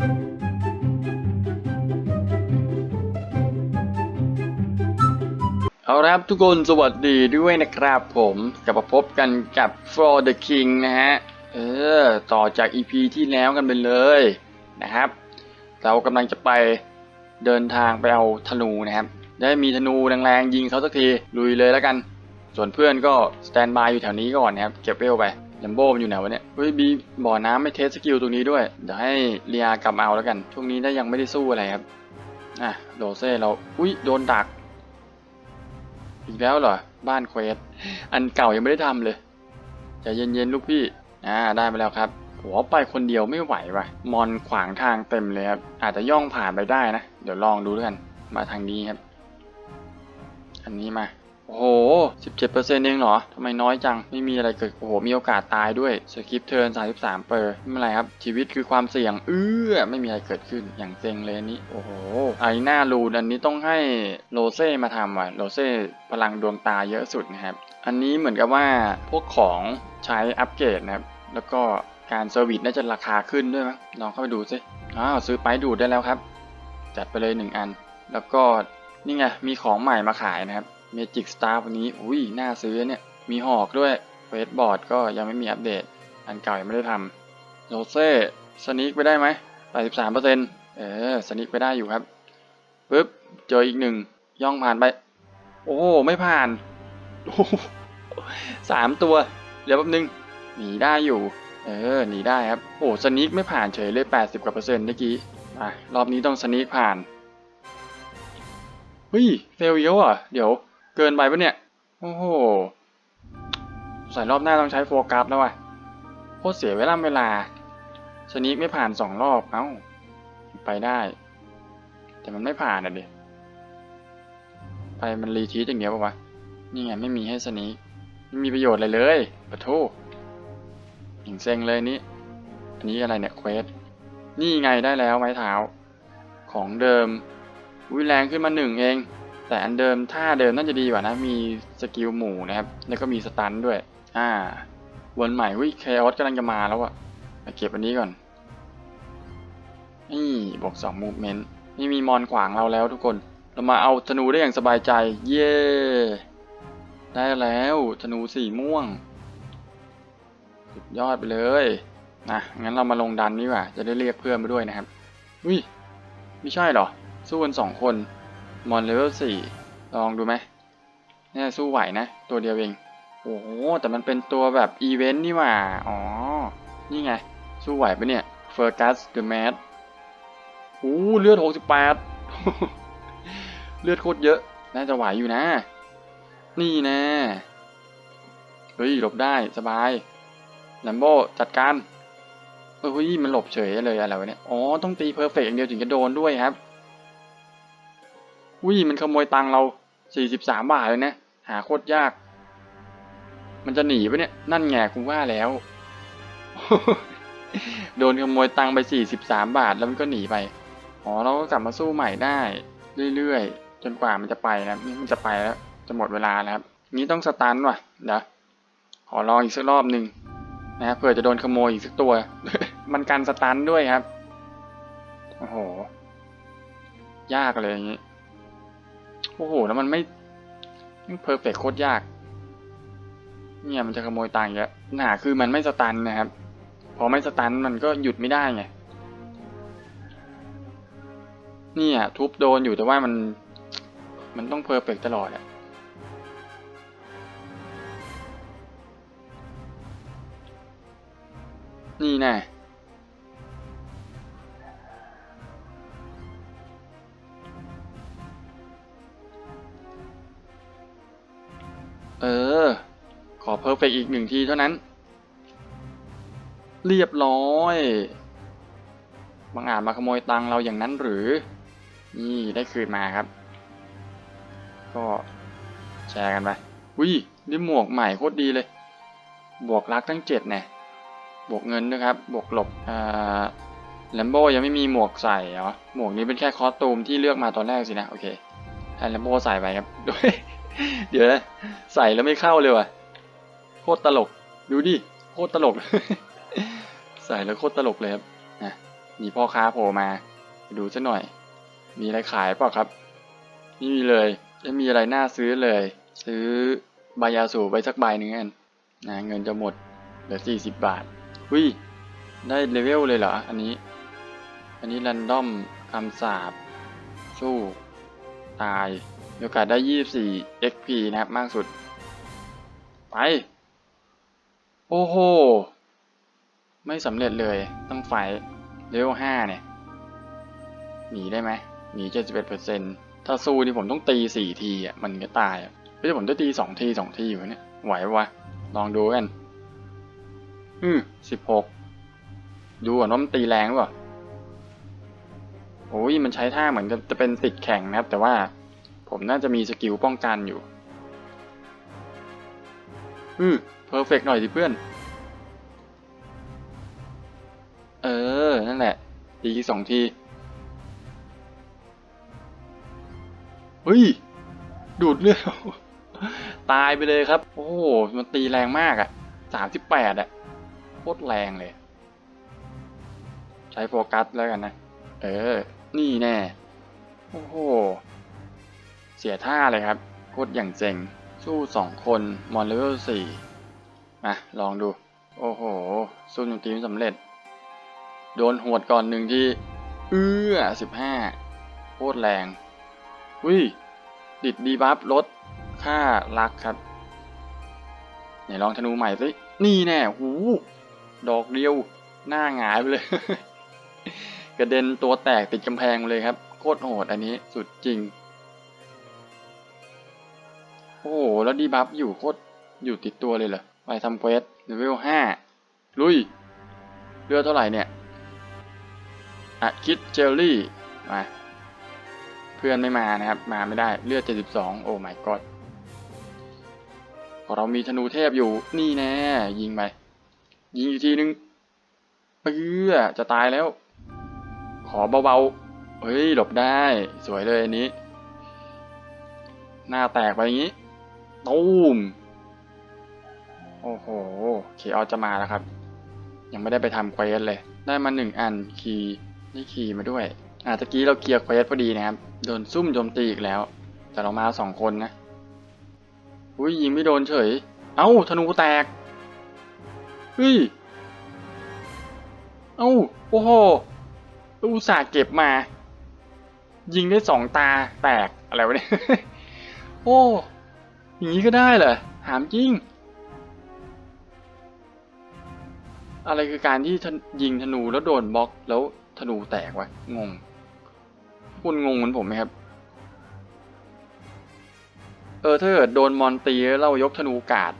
เอาละครับทุกคนสวัสดีด้วยนะครับผมกลับมาพบกันกับ For the King นะฮะ เออ ต่อจาก EP ที่แล้วกันไปเลยนะครับ เรากำลังจะไปเดินทางไปเอาธนูนะครับ ได้มีธนูแรงๆยิงเขาสักที ลุยเลยแล้วกัน ส่วนเพื่อนก็สแตนบายอยู่แถวนี้ก่อนนะครับ เก็บเวลไป ลัมโบมันอยู่ไหนวะเนี่ยเฮ้ยมีบ่อน้ำไม่เทสสกิลตรงนี้ด้วย เดี๋ยวให้เรียกลับมาเอาแล้วกัน ช่วงนี้ได้ยังไม่ได้สู้อะไรครับ อะโดเซ่เรา อุ้ยโดนดัก อีกแล้วเหรอ บ้านเควส อันเก่ายังไม่ได้ทำเลยใจเย็นๆลูกพี่ อ่าได้มาแล้วครับโหไปคนเดียวไม่ไหวว่ะ มอนขวางทางเต็มเลยครับ อาจจะย่องผ่านไปได้นะ เดี๋ยวลองดูด้วยกัน มาทางนี้ครับ อันนี้มา โอ้โห 17%เองเหรอทำไมน้อยจัง ไม่มีอะไรเกิด โอ้โห มีโอกาสตายด้วยสคริปเทิร์น 33 เปอร์ไม่เป็นไรครับ ชีวิตคือความเสี่ยง เอื้อ ไม่มีอะไรเกิดขึ้น อย่างเซ็งเลยอันนี้ โอ้โห ไอหน้ารูนอันนี้ต้องให้โรเซ่มาทำว่ะ โรเซ่พลังดวงตาเยอะสุดนะครับ อันนี้เหมือนกับว่าพวกของใช้อัปเกรดนะครับ แล้วก็การเซอร์วิสน่าจะราคาขึ้นด้วยมั้งลองเข้าไปดูซิอ้าวซื้อไปดูดได้แล้วครับ จัดไปเลยหนึ่งอัน แล้วก็นี่ไง มีของใหม่มาขายนะครับ Magic Star วันนี้ อุ้ยน่าซื้อเนี่ย มีหอกด้วยเวทบอร์ดก็ยังไม่มีอัปเดต อันเก่ายังไม่ได้ทำโรเซ่สนิกไปได้ไหม83%เออสนิกไปได้อยู่ครับปึ๊บ เจออีกหนึ่ง ย่องผ่านไป โอ้ ไม่ผ่านสามตัว เดี๋ยวแป๊บนึง หนีได้อยู่ เออ หนีได้ครับ โอ้สนิกไม่ผ่านเฉยเลย80กว่าเปอร์เซ็นต์เมื่อกี้อะรอบนี้ต้องสนิกผ่านเฮ้ยเฟลเยอะอะ เดี๋ยว เกินไปปะเนี่ย โอ้โห ใส่รอบหน้าต้องใช้โฟกัสแล้วว่ะ โคตรเสียเวลาเวลาสนิกไม่ผ่านสองรอบ เอ้า ไปได้ แต่มันไม่ผ่านอะดิ ไปมันรีทีสอย่างเดียวปะวะ นี่ไงไม่มีให้สนิกไม่มีประโยชน์อะไรเลยปะโทหิงเซ็งเลยนี้อันนี้อะไรเนี่ยเควส นี่ไงได้แล้วไม้เท้า ของเดิมวิแรงขึ้นมาหนึ่งเอง แต่อันเดิมท่าเดิมน่าจะดีกว่านะ มีสกิลหมู่นะครับ แล้วก็มีสตันด้วย อ่า วนใหม่วิเคออสกำลังจะมาแล้วอะมาเก็บอันนี้ก่อน นี่บวกสองมูฟเมนต์ นี่มีมอนขวางเราแล้วทุกคน เรามาเอาธนูได้อย่างสบายใจ เย้ได้แล้วธนูสีม่วง สุดยอดไปเลย นะ งั้นเรามาลงดันนี่ว่า จะได้เรียกเพื่อนมาด้วยนะครับอุ้ยไม่ใช่หรอ สู้กันสองคน มอนเลเวลสี่ลองดูไหมเนี่ยสู้ไหวนะ ตัวเดียวเอง โอ้แต่มันเป็นตัวแบบอีเวนต์นี่หว่า อ๋อ นี่ไง สู้ไหวปะเนี่ยเฟอร์กัสเดอะแมสอู้เลือดหกสิบแปดเลือดโคตรเยอะ น่าจะไหวอยู่นะ นี่นะ เฮ้ย หลบได้สบายแลมโบจัดการเฮ้ย มันหลบเฉยเลยอะไรวะเนี่ย อ๋อ ต้องตีเพอร์เฟกต์อย่างเดียวถึงจะโดนด้วยครับ อุ้ยมันขโมยตังเราสี่สิบสามบาทเลยนะ หาโคตรยาก มันจะหนีปะเนี่ย นั่นแง่คุณว่าแล้ว โดนขโมยตังไปสี่สิบสามบาทแล้วมันก็หนีไป อ๋อเราก็กลับมาสู้ใหม่ได้ เรื่อยๆ จนกว่ามันจะไปนะนี่มันจะไปแล้ว จะหมดเวลาแล้วครับ นี้ต้องสตันว่ะ เดี๋ยว ขอลองอีกสักรอบหนึ่งนะครับเผื่อจะโดนขโมยอีกสักตัว มันกันสตันด้วยครับ โอ้โห ยากเลยอย่างนี้ โอ้โห แล้วมันไม่เพอร์เฟกโคตรยาก เนี่ยมันจะขโมยตังค์เยอะหนาคือมันไม่สตันนะครับ พอไม่สตันมันก็หยุดไม่ได้ไง เนี่ย ทุบโดนอยู่แต่ว่ามัน มันต้องเพอร์เฟกตลอดอะนี่แน่ ขอเพอร์เฟกอีกหนึ่งทีเท่านั้น เรียบร้อยบางอาจมาขโมยตังเราอย่างนั้นหรือ นี่ได้คืนมาครับ ก็แชร์กันไปวินี่หมวกใหม่โคตรดีเลย บวกรักทั้งเจ็ดเนี่ยบวกเงินด้วยครับ บวกหลบอ่าแลมโบยังไม่มีหมวกใส่เหรอ หมวกนี้เป็นแค่คอสตูมที่เลือกมาตอนแรกสินะ โอเคให้แลมโบใส่ไปครับ เดี๋ยวนะใส่แล้วไม่เข้าเลยว่ะ ตรตลก ดูดิโคตรตลก ใส่แล้วโคตรตลกเลยครับนะมีพ่อค้าโผล่มา ดูซะหน่อย มีอะไรขายเปล่าครับไม่มีเลยไม่มีอะไรน่าซื้อเลย ซื้อใบยาสูบไปสักใบหนึ่งกันนะเงินจะหมดเหลือสี่สิบบาทวิได้เลเวลเลยเหรอ อันนี้ อันนี้รันดอมคำสาบ สู้ ตาย โอกาสได้ 24 XP นะครับ มากสุด ไป โอ้โห ไม่สำเร็จเลยต้องไฟเลเวล5เนี่ย หนีได้ไหมหนี71%ถ้าสู้นี่ผมต้องตี4ทีอะมันก็ตายอะไม่ใช่ผมจะตี2ที2ทีอยู่เนี่ย ไหววะ ลองดูกัน อืม16ดูก่อนว่ามันตีแรงหรือเปล่าโอ้ยมันใช้ท่าเหมือนจะจะเป็นติดแข่งนะครับ แต่ว่าผมน่าจะมีสกิลป้องกันอยู่ อือเพอร์เฟกหน่อยสิเพื่อน เออ นั่นแหละ ตีสองทีเฮ้ย ดูดเลือดตายไปเลยครับ โอ้โห มันตีแรงมากอะ่ะสามสิบแปดอะโคตรแรงเลย ใช้โฟกัสแล้วกันนะ เออ นี่แน่ โอ้โห เสียท่าเลยครับ โคตรอย่างเจ๋ง สู้สองคน มอนเลเวลสี่มาลองดู โอ้โห สู้จนทีมสำเร็จ โดนหวดก่อนหนึ่งที่ เอื้อสิบห้าโคตรแรงวิดิดดีบัฟลด ค่ารักครับไหนลองธนูใหม่สิ นี่แน่หู ดอกเดียว หน้าหงายไปเลย กระเด็นตัวแตกติดกำแพงเลยครับ โคตรโหดอันนี้สุดจริง โอ้โห แล้วดีบัฟอยู่โคตรอยู่ติดตัวเลยเหรอ ไปทำเควสเลเวลห้าลุย เลือดเท่าไหร่เนี่ยอะคิดเจลลี่ มา เพื่อนไม่มานะครับ มาไม่ได้เลือด 72 โอ้ my god พอเรามีธนูเทพอยู่นี่แน่ ยิงไป ยิงอีกทีนึงเปื้อจะตายแล้ว ขอเบาๆ เฮ้ย หลบได้ สวยเลยอันนี้ หน้าแตกไปอย่างนี้ ตูมโอ้โหเคออจะมาแล้วครับ ยังไม่ได้ไปทำเควสเลย ได้มาหนึ่งอันคีย์ได้คีย์มาด้วยอ่าตะกี้เราเคลียร์เควสพอดีนะครับ โดนซุ่มโจมตีอีกแล้ว แต่เรามาสองคนนะอุ้ยยิงไม่โดนเฉย เอ้าธนูแตกเฮ้ยเอ้าโอ้โหอุตส่าห์เก็บมา ยิงได้สองตาแตกอะไรวะเนี่ยโอ้ อย่างนี้ก็ได้เหรอถามจริง อะไรคือการที่ยิงธนูแล้วโดนบล็อกแล้วธนูแตกวะงง คุณงงเหมือนผมไหมครับ เออถ้าเกิดโดนมอนตีแล้วเรายกธนูกาด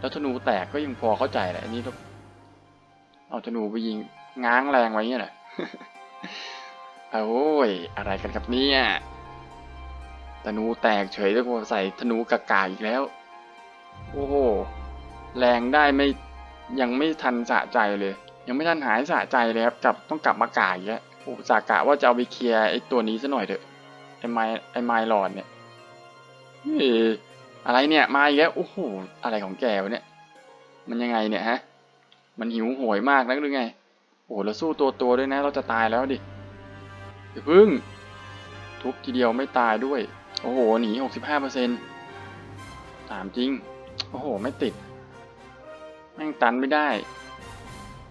แล้วธนูแตกก็ยังพอเข้าใจแหละอันนี้ต้องเอาธนูไปยิงง้างแรงไว้เนี่ยแหละโอ้ย อะไรกันครับเนี่ย ธนูแตกเฉยแล้วพอใส่ธนูกากาอีกแล้ว โอ้โห แรงได้ไม่ยังไม่ทันสะใจเลย ยังไม่ทันหายสะใจเลยครับกลับต้องกลับมากาอีกแล้วโอ้สากะว่าจะเอาไปเคลียร์ไอ้ตัวนี้ซะหน่อยเถอะไอ้ไมไอ้ไมหลอนเนี่ยเฮ้ยอะไรเนี่ยมาอีกแล้วโอ้โหอะไรของแกวะเนี่ย มันยังไงเนี่ยฮะ มันหิวโหยมากนักหรือไง โอ้เราสู้ตัวตัวด้วยนะ เราจะตายแล้วดิเดี๋ยวพึ่ง ทุบทีเดียวไม่ตายด้วย โอ้โห หนีหกสิบห้าเปอร์เซ็นต์ถามจริง โอ้โห ไม่ติด แม่งตันไม่ได้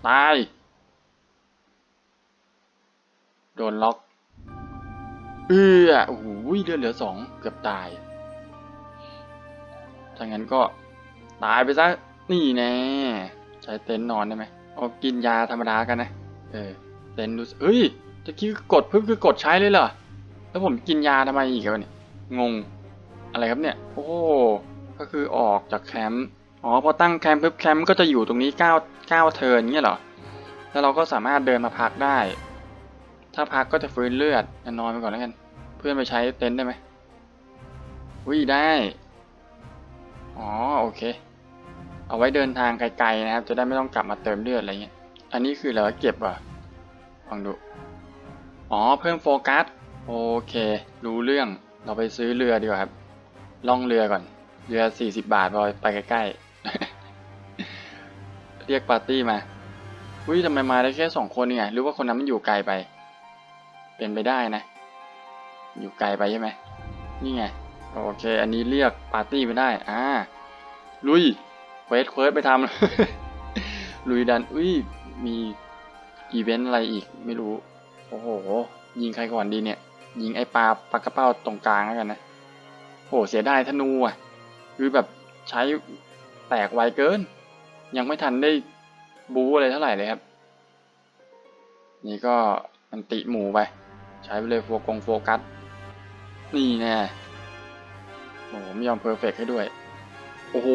ตาย โดนล็อก เอื้อโอ้โหเลือดเหลือสองเกือบตาย ถ้างั้นก็ตายไปซะ นี่แน่ใช้เต็นท์นอนได้ไหมเอากินยาธรรมดากันนะ เออ เต็นท์ดูสเอ้ยตะกี้กดเพิ่งคือกดใช้เลยเหรอ แล้วผมกินยาทำไมอีกวะเนี่ย งง อะไรครับเนี่ย โอ้ก็คือออกจากแคมป์อ๋อพอตั้งแคมป์ปุ๊บแคมป์ก็จะอยู่ตรงนี้เก้าเก้าเทิร์นเงี้ยเหรอ แล้วเราก็สามารถเดินมาพักได้ ถ้าพักก็จะฟื้นเลือดนอนไปก่อนแล้วกัน เพื่อนไปใช้เต็นท์ได้ไหมวิ่ได้ อ๋อโอเค เอาไว้เดินทางไกลๆนะครับ จะได้ไม่ต้องกลับมาเติมเลือดอะไรเงี้ย อันนี้คือเราเก็บอะลองดู อ๋อเพิ่มโฟกัส โอเค รู้เรื่อง เราไปซื้อเรือดีกว่าครับ ล่องเรือก่อน เรือสี่สิบบาทพอไปใกล้ๆ เรียกปาร์ตี้มา อุ้ยทำไมมาได้แค่สองคนเนี่ยหรือว่าคนนั้นมันอยู่ไกลไป เป็นไปได้นะ อยู่ไกลไปใช่ไหม นี่ไง โอเค อันนี้เรียกปาร์ตี้ไม่ได้ อ่า ลุยเควสเควสไปทำลุยดัน อุ้ย มีอีเวนต์อะไรอีกไม่รู้ โอ้โห ยิงใครก่อนดีเนี่ย ยิงไอ้ปลาปลากระเป้าตรงกลางแล้วกันนะโหเสียดายธนูอะ คือแบบใช้แตกไวเกิน ยังไม่ทันได้บูอะไรเท่าไหร่เลยครับ นี่ก็มันติหมูไป ใช้ไปเลยโฟกงโฟกัส นี่แน่โอ้โหไม่ยอมเพอร์เฟกให้ด้วย โอ้โห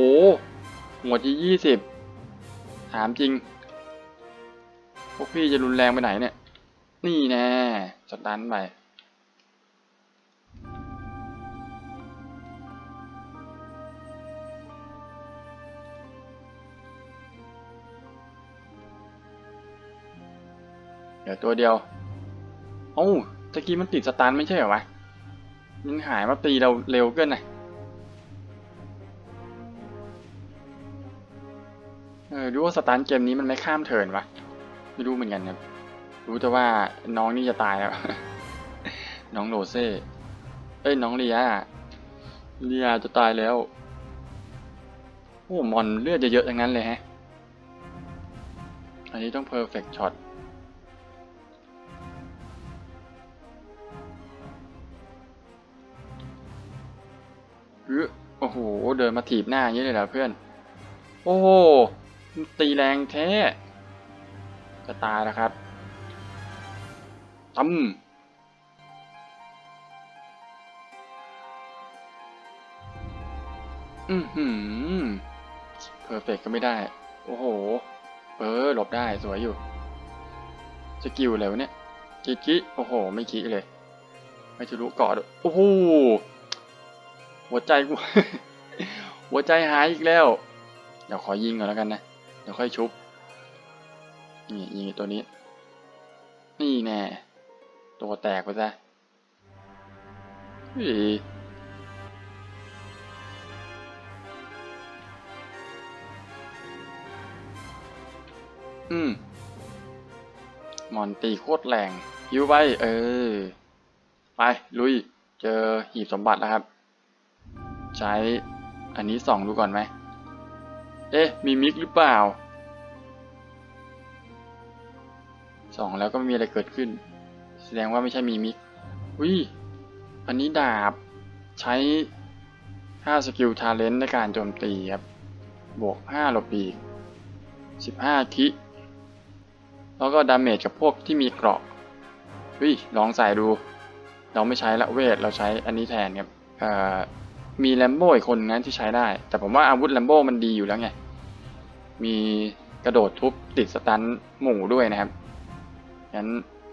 หมดที่ยี่สิบถามจริง พวกพี่จะรุนแรงไปไหนเนี่ย นี่แน่สตันไป เดี๋ยวตัวเดียวโอ้ตะกี้มันติดสตันไม่ใช่เหรอวะ มันหายมาตีเราเร็วเกินน่ะเออรู้ว่าสตันเกมนี้มันไม่ข้ามเทินวะ ไม่รู้เหมือนกันครับ รู้แต่ว่าน้องนี่จะตายแล้ว น้องโรเซ่เอ้ยน้องเลียเลียจะตายแล้วโอ้มอนเลือดจะเยอะทั้งนั้นเลยฮะ อันนี้ต้องเพอร์เฟกช็อต โอ้โห เดินมาถีบหน้าอย่างนี้เลยเหรอเพื่อน โอ้โห ตีแรงแท้ จะตายแล้วครับตั้มอือหือเพอร์เฟกก็ไม่ได้ โอ้โห เออหลบได้สวยอยู่สกิลอะไรวะเนี่ยกิกิโอ้โห ไม่คิเลย ไม่ทะลุเกาะด้วยโอ้โห หัวใจกูหัวใจหายอีกแล้ว เดี๋ยวขอยิงก่อนแล้วกันนะ เดี๋ยวค่อยชุบ นี่ยิงตัวนี้ นี่แน่ ตัวแตกไปซะเฮ้ยอืมมอนตีโคตรแรงยิวไป เออ ไป ลุย เจอหีบสมบัติแล้วครับ ใช้ อันนี้ส่องดูก่อนไหม เอ๊ะ มีมิกหรือเปล่า ส่องแล้วก็ไม่มีอะไรเกิดขึ้น แสดงว่าไม่ใช่มีมิกวิอันนี้ดาบ ใช้ 5 สกิลทาเลนต์ในการโจมตีครับ บวก 5 หลบปีก 15 คิ แล้วก็ดาเมจกับพวกที่มีเกราะวิลองใส่ดู เราไม่ใช้ละเวท เราใช้อันนี้แทนครับ เอ่อ มีแลมโบ้อีกคนนั้นที่ใช้ได้ แต่ผมว่าอาวุธแลมโบ้มันดีอยู่แล้วไง มีกระโดดทุบติดสตันหมู่ด้วยนะครับ งั้น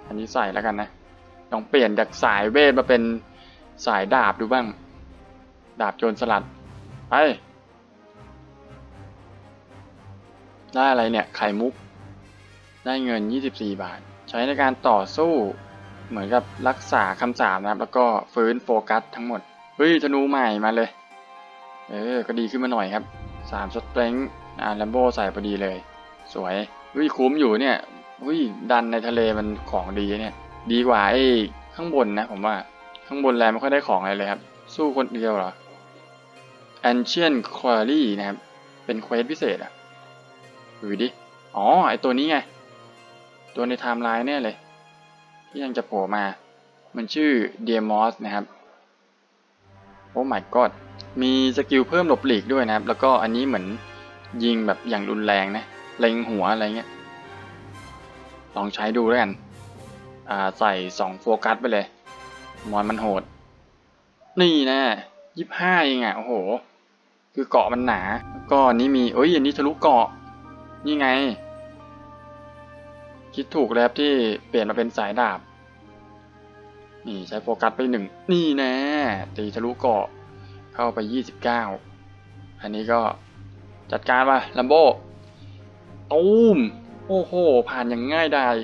อันนี้ใส่แล้วกันนะ ลองเปลี่ยนจากสายเวทมาเป็นสายดาบดูบ้าง ดาบโจรสลัด ไป ได้อะไรเนี่ย ไข่มุก ได้เงิน 24 บาท ใช้ในการต่อสู้เหมือนกับรักษาคำสาปนะครับ แล้วก็ฟื้นโฟกัสทั้งหมด เฮ้ยธนูใหม่มาเลย เออ ก็ดีขึ้นมาหน่อยครับสามสเตรนท์อ่าแลมโบใส่พอดีเลย สวยเฮ้ยคุ้มอยู่เนี่ยเฮ้ยดันในทะเลมันของดีเนี่ย ดีกว่าไอ้ข้างบนนะผมว่าข้างบนแลไม่ค่อยได้ของอะไรเลยครับ สู้คนเดียวเหรอ Ancient Quarry นะครับ เป็นเควสพิเศษอะดูดิ อ๋อ ไอตัวนี้ไง ตัวในไทม์ไลน์เนี่ยเลย ที่ยังจะโผล่มา มันชื่อ d e m o s นะครับ โอ้ my god มีสกิลเพิ่มหลบหลีกด้วยนะครับ แล้วก็อันนี้เหมือนยิงแบบอย่างรุนแรงนะเล็งหัวอะไรเงี้ย ลองใช้ดูแล้วกัน อ่าใส่สองโฟกัสไปเลย มอนมันโหด นี่นะยี่ห้าเองอะ โอ้โห คือเกาะมันหนา แล้วก็อันนี้มีเอ้ยอันนี้ทะลุเกาะ นี่ไง คิดถูกแล้วที่เปลี่ยนมาเป็นสายดาบ นี่ใช้โฟกัสไปหนึ่งนี่แน่ตีทะลุเกาะเข้าไปยี่สิบเก้าอันนี้ก็จัดการมาลัมโบตูมโอ้โห ผ่านอย่างง่ายดาย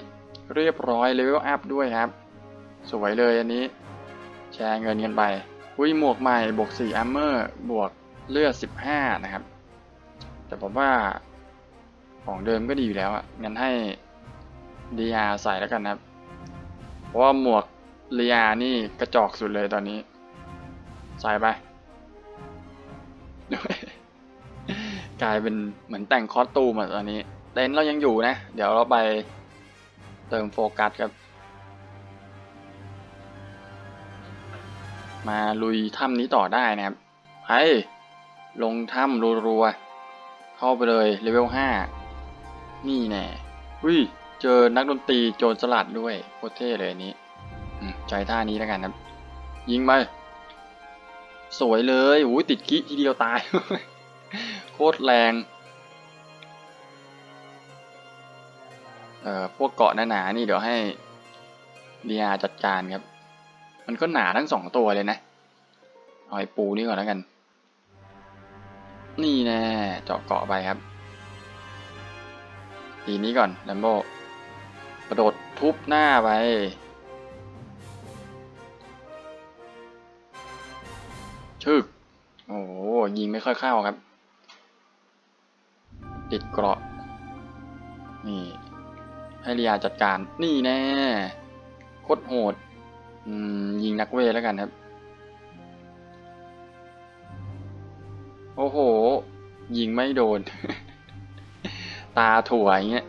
เรียบร้อยเลเวลอัพด้วยครับ สวยเลยอันนี้ แชร์เงินกันไปอุ้ยหมวกใหม่บวก4 armor บวกเลือด 15 นะครับ แต่ผมว่าของเดิมก็ดีอยู่แล้วอะงั้นให้ดีอาใส่แล้วกันนะครับ เพราะว่าหมวก เรียนี่กระจอกสุดเลยตอนนี้ ใส่ไป กลายเป็นเหมือนแต่งคอสตูมอะตอนนี้เต็นเรายังอยู่นะ เดี๋ยวเราไปเติมโฟกัสครับ มาลุยถ้ำนี้ต่อได้นะครับไปลงถ้ำรัวๆ เข้าไปเลยเลเวลห้านี่แน่อุ้ย เจอนักดนตรีโจรสลัดด้วยโคตรเท่เลยนี้ ใจท่านี้แล้วกันครับ ยิงไป สวยเลยอุ้ยติดกิทีเดียวตาย โคตรแรง เอ่อ พวกเกาะหนาๆนี่เดี๋ยวให้เดียจัดการครับ มันก็หนาทั้งสองตัวเลยนะเอาไอ้ปูนี่ก่อนแล้วกัน นี่แน่เจาะเกาะไปครับทีนี้ก่อนแลมโบกระโดดทุบหน้าไป ชึก โอ้ยิงไม่ค่อยเข้าครับ ติดเกราะ นี่ ให้เรียจัดการ นี่แน่โคตรโหด ยิงนักเวทแล้วกันครับ โอ้โห ยิงไม่โดน ตาถั่วอย่างเงี้ย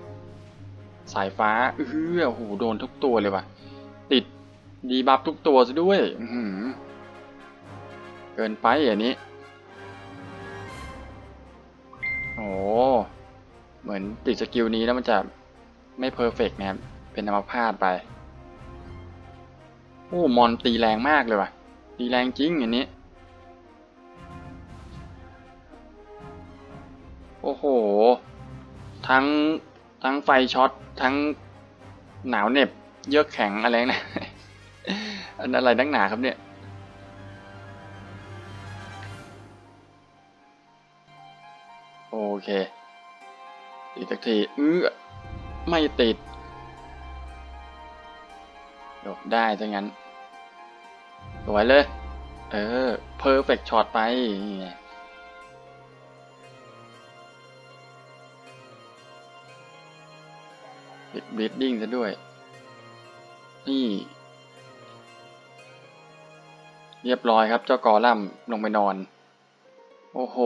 สายฟ้า เออโอ้โห โดนทุกตัวเลยว่ะ ติดดีบัฟทุกตัวซะด้วย อื เกินไปอย่างนี้ โอ้เหมือนติดสกิลนี้แล้วมันจะไม่เพอร์เฟกนะครับ เป็นอัมพาตไปโอ้มอนตีแรงมากเลยว่ะ ตีแรงจริงอย่างนี้ โอ้โห ทั้งทั้งไฟช็อต ทั้งหนาวเหน็บ เยือกแข็งอะไรนะ อันอะไรนักหนาครับเนี่ย เค อีกสักทีเออไม่ติดหลบได้ซะงั้น สวยเลย เออ perfect shot ไปนี่ไงติดบลีดดิ้งซะด้วย นี่ เรียบร้อยครับเจ้ากอลัมลงไปนอน โอ้โห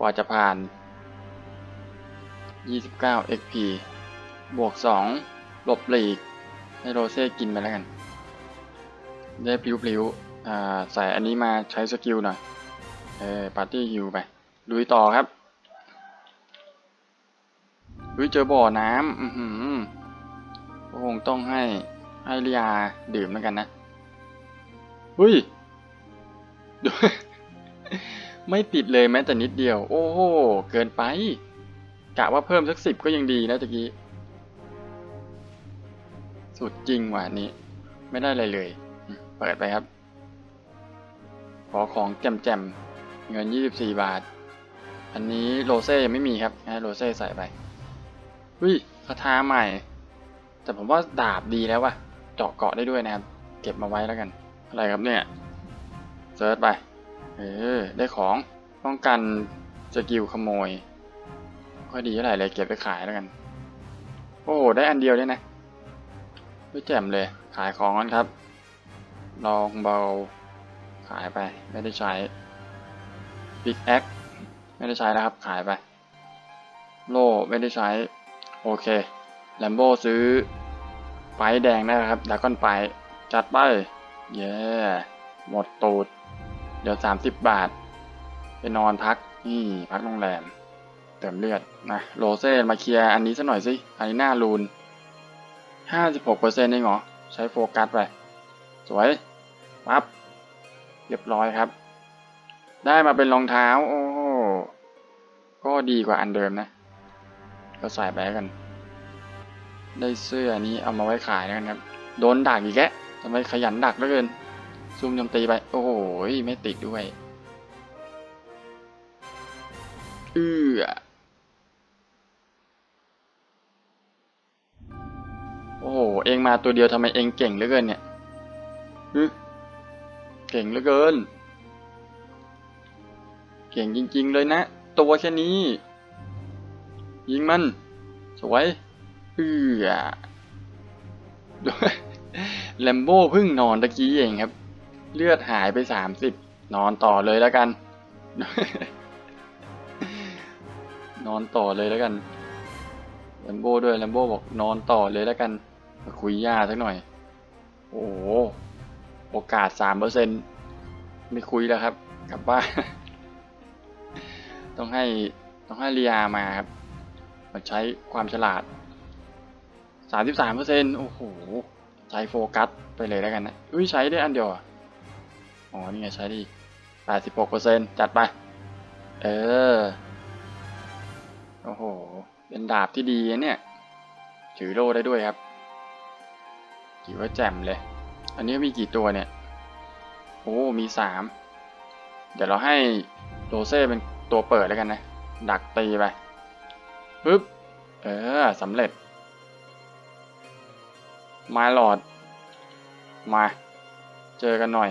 กว่าจะผ่าน 29 XP บวก 2 หลบหลีก ให้โรเซ่กินไปแล้วกัน ได้พลิ้วๆอ่าใส่อันนี้มาใช้สกิลหน่อย เออปาร์ตี้ฮิวไปลุยต่อครับลุยเจอบ่อน้ำอือหือก็คงต้องให้ให้เรียดื่มแล้วกันนะ เฮ้ย ไม่ติดเลยแม้แต่นิดเดียว โอ้โห เกินไป กะว่าเพิ่มสักสิบก็ยังดีนะตะกี้ สุดจริงว่ะนี้ ไม่ได้อะไรเลย เปิดไปครับ ขอของแจมๆ เงิน 24 บาท อันนี้โรเซ่ยังไม่มีครับให้โรเซ่ใส่ไปอุ้ยคาถาใหม่ แต่ผมว่าดาบดีแล้วว่ะ เจาะเกาะได้ด้วยนะครับ เก็บมาไว้แล้วกัน อะไรครับเนี่ย เซิร์ชไป เออ ได้ของป้องกันสกิลขโมยค่อยดีเท่าไหร่เลยเก็บไปขายแล้วกัน โอ้โห ได้อันเดียวด้วยนะ ไม่แจ่มเลย ขายของกันครับ ลองเบา ขายไป ไม่ได้ใช้ Big X ไม่ได้ใช้แล้วครับ ขายไป โล่ไม่ได้ใช้ โอเค แลมโบซื้อไฟแดงได้ครับดากอนไฟจัดไป เย้ หมดตูด เดี๋ยว30บาท ไปนอนพักนี่พักโรงแรม เติมเลือดนะโรเซ่มาเคลียร์อันนี้สัหน่อยสิอันนี้หน้ารูน56%เองเหรอ ใช้โฟกัสไป สวยปั๊บเรียบร้อยครับ ได้มาเป็นรองเท้า โอ้โหก็ดีกว่าอันเดิมนะ ก็ใส่ไปแล้วกัน ได้เสื้อนี้เอามาไว้ขายแล้วกันครับ โดนดักอีกแกะทำไมขยันดักเหลือเกิน ซุ่มโจมตีไป โอ้โหไม่ติดด้วยเอือโอ้โห เองมาตัวเดียวทำไมเองเก่งเหลือเกินเนี่ยเก่งเหลือเกิน เก่งจริงๆเลยนะ ตัวแค่นี้ ยิงมัน สวยเอือแลมโบ้เพิ่งนอนตะกี้เองครับ เลือดหายไปสามสิบนอนต่อเลยแล้วกัน นอนต่อเลยแล้วกันแลมโบ้ด้วยแลมโบ้บอกนอนต่อเลยแล้วกันมาคุยยาสักหน่อย โอ้โหโอกาสสามเปอร์เซ็นไม่คุยแล้วครับ กลับบ้านต้องให้ต้องให้เรียมาครับมาใช้ความฉลาดสามสิบสามเปอร์เซ็นโอ้โหใช้โฟกัสไปเลยแล้วกันนะ อุ้ยใช้ได้อันเดียวอะ อ๋อ นี่ไงใช้ดีแปดสิบหกเปอร์เซ็นจัดไป เออ โอ้โห เป็นดาบที่ดีเนี่ย ถือโล่ได้ด้วยครับถือว่าแจ่มเลย อันนี้มีกี่ตัวเนี่ย โอ้ มีสาม เดี๋ยวเราให้โรเซ่เป็นตัวเปิดแล้วกันนะ ดักตีไป ปึ๊บ เออสำเร็จไม้หลอด มา เจอกันหน่อย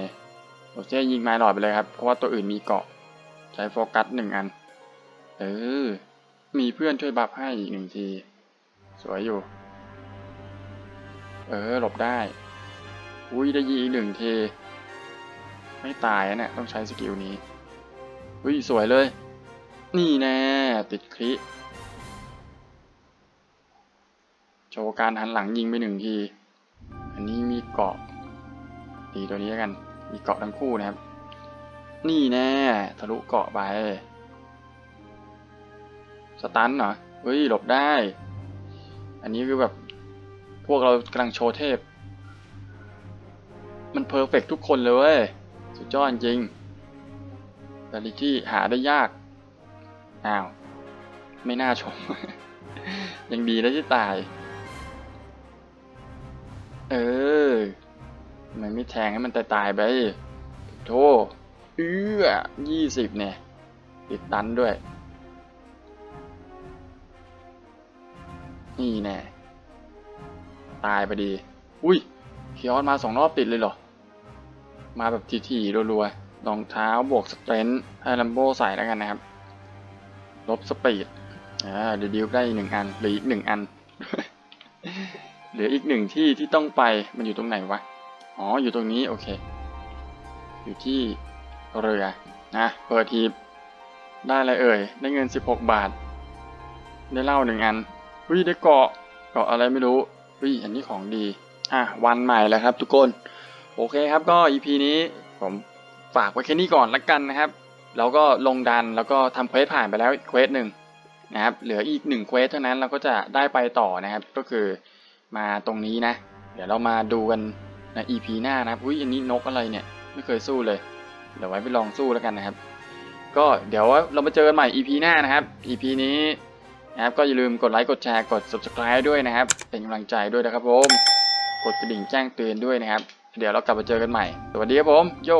โรเซ่ยิงไม้หลอดไปเลยครับ เพราะว่าตัวอื่นมีเกาะ ใช้โฟกัสหนึ่งอัน เออ มีเพื่อนช่วยบัฟให้อีกหนึ่งที สวยอยู่ เออ หลบได้ อุ้ยได้ยิงอีกหนึ่งที ไม่ตายนะเนี่ยต้องใช้สกิลนี้ อุ้ยสวยเลย นี่แน่ ติดคลิโชว์การหันหลังยิงไปหนึ่งที อันนี้มีเกาะตีตัวนี้กัน มีเกาะทั้งคู่นะครับ นี่แน่ทะลุเกาะไป สตันเหรอเฮ้ยหลบได้ อันนี้คือแบบพวกเรากำลังโชว์เทพ มันเพอร์เฟกทุกคนเลยเว้ย สุดยอดจริงแต่ลิที่หาได้ยาก อ้าว ไม่น่าชม ยังดีนะที่ตาย เออ ทำไมันไม่แทงให้มันตายตายๆไปโธ่เอื้อยี่สิบเนี่ย ติดตันด้วย นี่แน่ ตายไปดี อุ้ยคิออสมาสองรอบติดเลยเหรอ มาแบบทีๆรัวๆรองเท้าบวกสเตรนท์ให้ลัมโบใส่แล้วกันนะครับ ลบสปีด อ่าเดี๋ยวดิวได้อีกหนึ่งอันเหรืออีกหนึ่งอัน เหลืออีกหนึ่งที่ที่ต้องไปมันอยู่ตรงไหนวะ อ๋อ อยู่ตรงนี้ โอเค อยู่ที่เรือนะ เปิดทีบได้อะไรเอ่ย ได้เงิน 16 บาท ได้เหล้าหนึ่งอันวิได้เกาะ เกาะอะไรไม่รู้วิอันนี้ของดี อะ วันใหม่แล้วครับทุกคน โอเคครับก็ EP นี้ผมฝากไว้แค่นี้ก่อนละกันนะครับเราก็ลงดันแล้วก็ทำเควสผ่านไปแล้วเควสหนึ่งนะครับ เหลืออีกหนึ่งเควสเท่านั้นเราก็จะได้ไปต่อนะครับ ก็คือมาตรงนี้นะ เดี๋ยวเรามาดูกัน ใน EP หน้านะครับอุ้ยอันนี้นกอะไรเนี่ย ไม่เคยสู้เลย เดี๋ยวไว้ไปลองสู้แล้วกันนะครับ ก็เดี๋ยวเรามาเจอกันใหม่ EP หน้านะครับ EP นี้นะครับก็อย่าลืมกดไลค์กดแชร์กด subscribe ด้วยนะครับ เป็นกำลังใจด้วยนะครับผมกดกระดิ่งแจ้งเตือนด้วยนะครับ เดี๋ยวเรากลับมาเจอกันใหม่ สวัสดีครับผม โย